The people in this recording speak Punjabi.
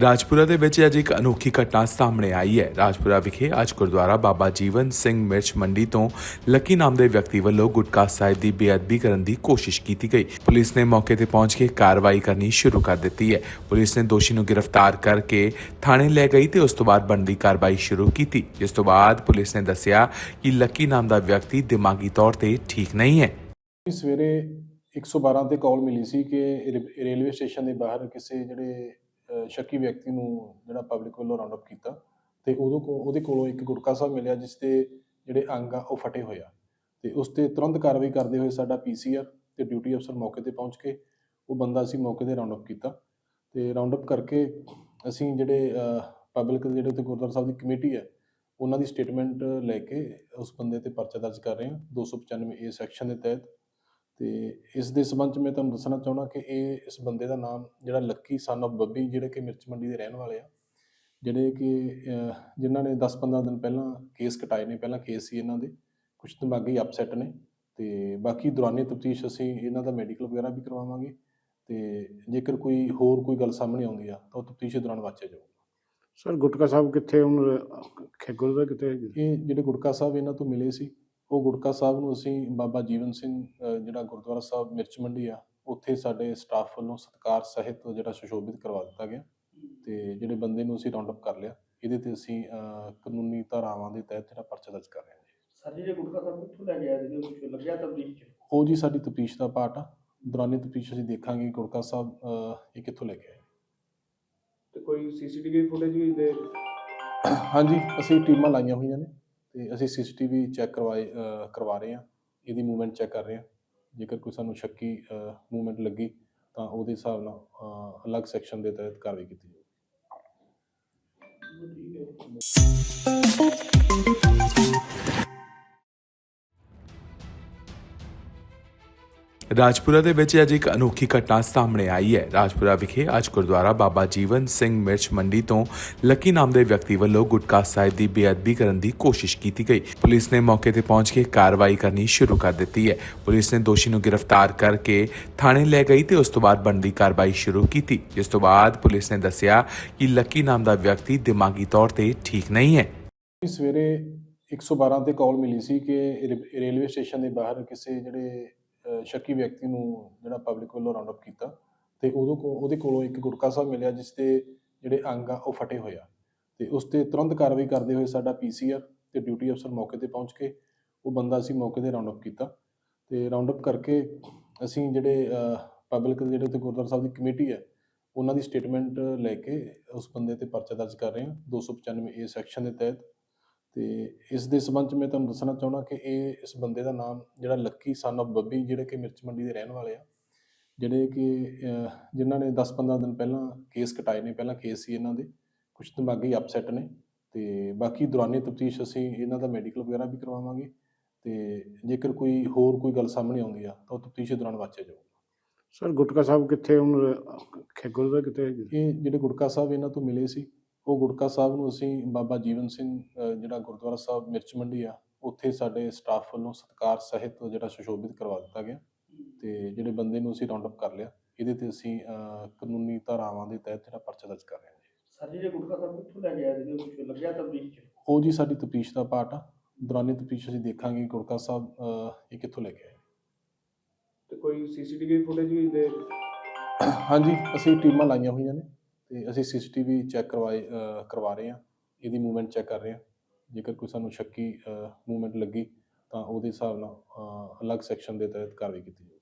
ਰਾਜਪੁਰਾ ਦੇ ਵਿੱਚ ਅੱਜ ਇੱਕ ਅਨੋਖੀ ਘਟਨਾ ਸਾਹਮਣੇ ਆਈ ਹੈ। ਰਾਜਪੁਰਾ ਵਿਖੇ ਅੱਜ ਗੁਰਦੁਆਰਾ ਬਾਬਾ ਜੀਵਨ ਸਿੰਘ ਮਿਰਚ ਮੰਡੀ ਤੋਂ ਲੱਕੀ ਨਾਮ ਦੇ ਵਿਅਕਤੀ ਵੱਲੋਂ ਗੁਟਕਾ ਸਾਹਿਬ ਦੀ ਬੇਅਦਬੀ ਕਰਨ ਦੀ ਕੋਸ਼ਿਸ਼ ਕੀਤੀ ਗਈ। ਪੁਲਿਸ ਨੇ ਮੌਕੇ ਤੇ ਪਹੁੰਚ ਕੇ ਕਾਰਵਾਈ ਕਰਨੀ ਸ਼ੁਰੂ ਕਰ ਦਿੱਤੀ ਹੈ। ਪੁਲਿਸ ਨੇ ਦੋਸ਼ੀ ਨੂੰ ਗ੍ਰਿਫਤਾਰ ਕਰਕੇ ਥਾਣੇ ਲੈ ਗਈ ਤੇ ਉਸ ਤੋਂ ਬਾਅਦ ਬਣਦੀ ਕਾਰਵਾਈ ਸ਼ੁਰੂ ਕੀਤੀ, ਜਿਸ ਤੋਂ ਬਾਅਦ ਪੁਲਿਸ ਨੇ ਦੱਸਿਆ ਕਿ ਲੱਕੀ ਨਾਮ ਦਾ ਵਿਅਕਤੀ ਦਿਮਾਗੀ ਤੌਰ ਤੇ ਠੀਕ ਨਹੀਂ ਹੈ। ਸਵੇਰੇ 112 ਤੇ ਕਾਲ ਮਿਲੀ ਸੀ ਕਿ ਰੇਲਵੇ ਸਟੇਸ਼ਨ ਦੇ ਬਾਹਰ ਕਿਸੇ ਜਿਹੜੇ ਸ਼ੱਕੀ ਵਿਅਕਤੀ ਨੂੰ ਜਿਹੜਾ ਪਬਲਿਕ ਵੱਲੋਂ ਰਾਉਂਡ ਅਪ ਕੀਤਾ ਤੇ ਉਦੋਂ ਕੋ, ਉਹਦੇ ਕੋਲੋਂ ਇੱਕ ਗੁਟਕਾ ਸਾਹਿਬ ਮਿਲਿਆ ਜਿਸ 'ਤੇ ਜਿਹੜੇ ਅੰਗ ਆ ਉਹ ਫਟੇ ਹੋਏ ਆ। ਤੇ ਉਸ ਤੇ ਤੁਰੰਤ ਕਾਰਵਾਈ ਕਰਦੇ ਹੋਏ ਸਾਡਾ ਪੀਸੀਆਰ ਤੇ ਡਿਊਟੀ ਅਫਸਰ ਮੌਕੇ ਤੇ ਪਹੁੰਚ ਕੇ ਉਹ ਬੰਦਾ ਅਸੀਂ ਮੌਕੇ ਤੇ ਰਾਉਂਡ ਅਪ ਕੀਤਾ। ਤੇ ਰਾਉਂਡ ਅਪ ਕਰਕੇ ਅਸੀਂ ਜਿਹੜੇ ਪਬਲਿਕ ਜਿਹੜੇ ਉੱਤੇ ਗੁਰਦੁਆਰਾ ਸਾਹਿਬ ਦੀ ਕਮੇਟੀ ਹੈ, ਉਹਨਾਂ ਦੀ ਸਟੇਟਮੈਂਟ ਲੈ ਕੇ ਉਸ ਬੰਦੇ ਤੇ ਪਰਚਾ ਦਰਜ ਕਰ ਰਹੇ ਹਾਂ। 295 ਏ ਸੈਕਸ਼ਨ ਦੇ ਤਹਿਤ ਤੇ ਇਸ ਦੇ ਸੰਬੰਧ ਚ ਮੈਂ ਤੁਹਾਨੂੰ ਦੱਸਣਾ ਚਾਹੁੰਦਾ ਕਿ ਇਹ ਇਸ ਬੰਦੇ ਦਾ ਨਾਮ ਜਿਹੜਾ ਲੱਕੀ ਸਨ of ਬੱਬੀ ਜਿਹੜੇ ਕਿ ਮਿਰਚ ਮੰਡੀ ਦੇ ਰਹਿਣ ਵਾਲੇ ਆ ਜਿਹੜੇ ਕਿ ਜਿਨ੍ਹਾਂ ਨੇ 10-15 ਦਿਨ ਪਹਿਲਾਂ ਕੇਸ ਕਟਾਏ ਨੇ ਪਹਿਲਾਂ ਕੇਸ ਸੀ ਇਹਨਾਂ ਦੇ ਕੁਝ ਦਿਮਾਗੀ ਅਪਸੈਟ ਨੇ ਤੇ ਬਾਕੀ ਦੌਰਾਨੇ ਤਫਤੀਸ਼ ਅਸੀਂ ਇਹਨਾਂ ਦਾ ਮੈਡੀਕਲ ਵਗੈਰਾ ਵੀ ਕਰਵਾਵਾਂਗੇ ਤੇ ਜੇਕਰ ਕੋਈ ਹੋਰ ਕੋਈ ਗੱਲ ਸਾਹਮਣੇ ਆਉਂਦੀ ਆ ਤਾਂ ਉਹ ਤਫਤੀਸ਼ ਦੌਰਾਨ ਵਾਚਿਆ ਜਾਊਗਾ। ਸਰ ਗੁਟਕਾ ਸਾਹਿਬ ਕਿੱਥੇ ਹੁਣ ਖੇਗੁਰ ਦਾ ਕਿੱਥੇ ਇਹ ਜਿਹੜੇ ਗੁਟਕਾ ਸਾਹਿਬ ਇਹਨਾਂ ਤੋਂ ਮਿਲੇ ਸੀ ਉਹ ਗੁਟਕਾ ਸਾਹਿਬ ਨੂੰ ਅਸੀਂ ਬਾਬਾ ਜੀਵਨ ਸਿੰਘ ਜਿਹੜਾ ਗੁਰਦੁਆਰਾ ਸਾਹਿਬ ਮਿਰਚ ਮੰਡੀ ਆ ਉੱਥੇ ਸਾਡੇ ਸਟਾਫ ਵੱਲੋਂ ਸਤਕਾਰ ਸਹਿਤ ਜਿਹੜਾ ਸੁਸ਼ੋਭਿਤ ਕਰਵਾ ਦਿੱਤਾ ਗਿਆ ਤੇ ਜਿਹੜੇ ਬੰਦੇ ਨੂੰ ਅਸੀਂ ਰਾਉਂਡ ਅਪ ਕਰ ਲਿਆ ਇਹਦੇ ਤੇ ਅਸੀਂ ਕਾਨੂੰਨੀ ਧਾਰਾਵਾਂ ਦੇ ਤਹਿਤ ਜਿਹੜਾ ਪਰਚਾ ਦਰਜ ਕਰ ਰਹੇ ਹਾਂ ਜੀ। ਸਰ ਜਿਹੜੇ ਗੁਟਕਾ ਸਾਹਿਬ ਕਿੱਥੋਂ ਲੈ ਕੇ ਆਏ ਸੀ ਉਹ ਲੱਗਿਆ ਤਬਦੀਲ ਚ? ਉਹ ਜੀ ਸਾਡੀ ਤਫਤੀਸ਼ ਦਾ ਪਾਰਟ ਆ ਦੌਰਾਨੇ ਤਫਤੀਸ਼ ਅਸੀਂ ਦੇਖਾਂਗੇ ਗੁਟਕਾ ਸਾਹਿਬ ਇਹ ਕਿੱਥੋਂ ਲੈ ਕੇ ਆਏ। ਤੇ ਕੋਈ ਸੀਸੀਟੀਵੀ ਫੁਟੇਜ ਵੀ ਦੇ ਹਾਂਜੀ ਅਸੀਂ ਟੀਮਾਂ ਲਾਈਆਂ ਹੋਈਆਂ ਨੇ। ਤੇ ਅਸੀਂ ਸੀਸੀਟੀਵੀ ਚੈੱਕ ਕਰਵਾਏ ਕਰਵਾ ਰਹੇ ਹਾਂ। ਇਹਦੀ ਮੂਵਮੈਂਟ ਚੈੱਕ ਕਰ ਰਹੇ ਹਾਂ। ਜੇਕਰ ਕੋਈ ਸਾਨੂੰ ਸ਼ੱਕੀ ਮੂਵਮੈਂਟ ਲੱਗੀ, ਤਾਂ ਉਹਦੇ ਹਿਸਾਬ ਨਾਲ ਅਲੱਗ ਸੈਕਸ਼ਨ ਦੇ ਤਹਿਤ ਕਾਰਵਾਈ ਕੀਤੀ ਜਾਵੇਗੀ ਰਾਜਪੁਰਾ ਦੇ ਵਿੱਚ ਅੱਜ ਇੱਕ ਅਨੋਖੀ ਘਟਨਾ ਸਾਹਮਣੇ ਆਈ ਹੈ। ਰਾਜਪੁਰਾ ਵਿਖੇ ਅੱਜ ਗੁਰਦੁਆਰਾ ਬਾਬਾ ਜੀਵਨ ਸਿੰਘ ਮਿਰਚ ਮੰਡੀ ਤੋਂ ਲੱਕੀ ਨਾਮ ਦੇ ਵਿਅਕਤੀ ਵੱਲੋਂ ਗੁਟਕਾ ਸਾਹਿਬ ਦੀ ਬੇਅਦਬੀ ਕਰਨ ਦੀ ਕੋਸ਼ਿਸ਼ ਕੀਤੀ ਗਈ। ਪੁਲਿਸ ਨੇ ਮੌਕੇ ਤੇ ਪਹੁੰਚ ਕੇ ਕਾਰਵਾਈ ਕਰਨੀ ਸ਼ੁਰੂ ਕਰ ਦਿੱਤੀ ਹੈ। ਪੁਲਿਸ ਨੇ ਦੋਸ਼ੀ ਨੂੰ ਗ੍ਰਿਫਤਾਰ ਕਰਕੇ ਥਾਣੇ ਲੈ ਗਈ ਤੇ ਉਸ ਤੋਂ ਬਾਅਦ ਬਣਦੀ ਕਾਰਵਾਈ ਸ਼ੁਰੂ ਕੀਤੀ, ਜਿਸ ਤੋਂ ਬਾਅਦ ਪੁਲਿਸ ਨੇ ਦੱਸਿਆ ਕਿ ਲੱਕੀ ਨਾਮ ਦਾ ਵਿਅਕਤੀ ਦਿਮਾਗੀ ਤੌਰ ਤੇ ਠੀਕ ਨਹੀਂ ਹੈ। ਸਵੇਰੇ 112 ਤੇ ਕਾਲ ਮਿਲੀ ਸੀ ਕਿ ਰੇਲਵੇ ਸਟੇਸ਼ਨ ਦੇ ਬਾਹਰ ਕਿਸੇ ਜਿਹੜੇ ਸ਼ੱਕੀ ਵਿਅਕਤੀ ਨੂੰ ਜਿਹੜਾ ਪਬਲਿਕ ਵੱਲੋਂ ਰਾਉਂਡ ਅਪ ਕੀਤਾ ਤੇ ਉਦੋਂ ਕੋ, ਉਹਦੇ ਕੋਲੋਂ ਇੱਕ ਗੁਟਕਾ ਸਾਹਿਬ ਮਿਲਿਆ ਜਿਸ 'ਤੇ ਜਿਹੜੇ ਅੰਗ ਆ ਉਹ ਫਟੇ ਹੋਏ ਆ। ਤੇ ਉਸ ਤੇ ਤੁਰੰਤ ਕਾਰਵਾਈ ਕਰਦੇ ਹੋਏ ਸਾਡਾ ਪੀਸੀਆਰ ਤੇ ਡਿਊਟੀ ਅਫਸਰ ਮੌਕੇ ਤੇ ਪਹੁੰਚ ਕੇ ਉਹ ਬੰਦਾ ਅਸੀਂ ਮੌਕੇ ਤੇ ਰਾਉਂਡ ਅਪ ਕੀਤਾ ਤੇ ਰਾਉਂਡ ਅਪ ਕਰਕੇ ਅਸੀਂ ਜਿਹੜੇ ਪਬਲਿਕ ਜਿਹੜੇ ਉੱਤੇ ਗੁਰਦੁਆਰਾ ਸਾਹਿਬ ਦੀ ਕਮੇਟੀ ਹੈ, ਉਹਨਾਂ ਦੀ ਸਟੇਟਮੈਂਟ ਲੈ ਕੇ ਉਸ ਬੰਦੇ ਤੇ ਪਰਚਾ ਦਰਜ ਕਰ ਰਹੇ ਹਾਂ। 295 ਏ ਸੈਕਸ਼ਨ ਦੇ ਤਹਿਤ ਤੇ ਇਸ ਦੇ ਸੰਬੰਧ ਚ ਮੈਂ ਤੁਹਾਨੂੰ ਦੱਸਣਾ ਚਾਹੁੰਦਾ ਕਿ ਇਹ ਇਸ ਬੰਦੇ ਦਾ ਨਾਮ ਜਿਹੜਾ ਲੱਕੀ ਸਨ of ਬੱਬੀ ਜਿਹੜੇ ਕਿ ਮਿਰਚ ਮੰਡੀ ਦੇ ਰਹਿਣ ਵਾਲੇ ਆ ਜਿਹੜੇ ਕਿ ਜਿਨ੍ਹਾਂ ਨੇ 10-15 ਦਿਨ ਪਹਿਲਾਂ ਕੇਸ ਕਟਾਏ ਨੇ ਪਹਿਲਾਂ ਕੇਸ ਸੀ ਇਹਨਾਂ ਦੇ ਕੁਝ ਦਿਮਾਗੀ ਅਪਸੈਟ ਨੇ ਤੇ ਬਾਕੀ ਦੌਰਾਨੇ ਤਫਤੀਸ਼ ਅਸੀਂ ਇਹਨਾਂ ਦਾ ਮੈਡੀਕਲ ਵਗੈਰਾ ਵੀ ਕਰਵਾਵਾਂਗੇ ਤੇ ਜੇਕਰ ਕੋਈ ਹੋਰ ਕੋਈ ਗੱਲ ਸਾਹਮਣੇ ਆਉਂਦੀ ਆ ਤਾਂ ਉਹ ਤਫਤੀਸ਼ ਦੌਰਾਨ ਵਾਚਿਆ ਜਾਊਗਾ। ਸਰ ਗੁਟਕਾ ਸਾਹਿਬ ਕਿੱਥੇ ਹੁਣ ਖੇਗੁਰ ਦਾ ਕਿੱਥੇ? ਇਹ ਜਿਹੜੇ ਗੁਟਕਾ ਸਾਹਿਬ ਇਹਨਾਂ ਤੋਂ ਮਿਲੇ ਸੀ ਉਹ ਗੁਟਕਾ ਸਾਹਿਬ ਨੂੰ ਅਸੀਂ ਬਾਬਾ ਜੀਵਨ ਸਿੰਘ ਜਿਹੜਾ ਗੁਰਦੁਆਰਾ ਸਾਹਿਬ ਮਿਰਚ ਮੰਡੀ ਆ ਉੱਥੇ ਸਾਡੇ ਸਟਾਫ ਵੱਲੋਂ ਸਤਕਾਰ ਸਹਿਤ ਜਿਹੜਾ ਸੁਸ਼ੋਭਿਤ ਕਰਵਾ ਦਿੱਤਾ ਗਿਆ ਤੇ ਜਿਹੜੇ ਬੰਦੇ ਨੂੰ ਅਸੀਂ ਰਾਉਂਡ ਅਪ ਕਰ ਲਿਆ ਇਹਦੇ ਤੇ ਅਸੀਂ ਕਾਨੂੰਨੀ ਧਾਰਾਵਾਂ ਦੇ ਤਹਿਤ ਜਿਹੜਾ ਪਰਚਾ ਦਰਜ ਕਰ ਰਹੇ ਹਾਂ ਜੀ। ਸਰ ਜਿਹੜੇ ਗੁਟਕਾ ਸਾਹਿਬ ਕਿੱਥੋਂ ਲੈ ਕੇ ਆਏ ਸੀ ਉਹ ਲੱਗਿਆ ਤਬਦੀਲ ਚ? ਉਹ ਜੀ ਸਾਡੀ ਤਫਤੀਸ਼ ਦਾ ਪਾਰਟ ਆ ਦੌਰਾਨੇ ਤਫਤੀਸ਼ ਅਸੀਂ ਦੇਖਾਂਗੇ ਗੁਟਕਾ ਸਾਹਿਬ ਇਹ ਕਿੱਥੋਂ ਲੈ ਕੇ ਆਏ। ਤੇ ਕੋਈ ਸੀਸੀਟੀਵੀ ਫੁਟੇਜ ਵੀ ਦੇ ਹਾਂਜੀ ਅਸੀਂ ਟੀਮਾਂ ਲਾਈਆਂ ਹੋਈਆਂ ਨੇ। ਤੇ ਅਸੀਂ ਸੀਸੀਟੀਵੀ ਚੈੱਕ ਕਰਵਾਏ ਕਰਵਾ ਰਹੇ ਹਾਂ, ਇਹਦੀ ਮੂਵਮੈਂਟ ਚੈੱਕ ਕਰ ਰਹੇ ਹਾਂ। ਜੇਕਰ ਕੋਈ ਸਾਨੂੰ ਸ਼ੱਕੀ ਮੂਵਮੈਂਟ ਲੱਗੀ, ਤਾਂ ਉਹਦੇ ਹਿਸਾਬ ਨਾਲ ਅਲੱਗ ਸੈਕਸ਼ਨ ਦੇ ਤਹਿਤ ਕਾਰਵਾਈ ਕੀਤੀ ਜਾਊਗੀ।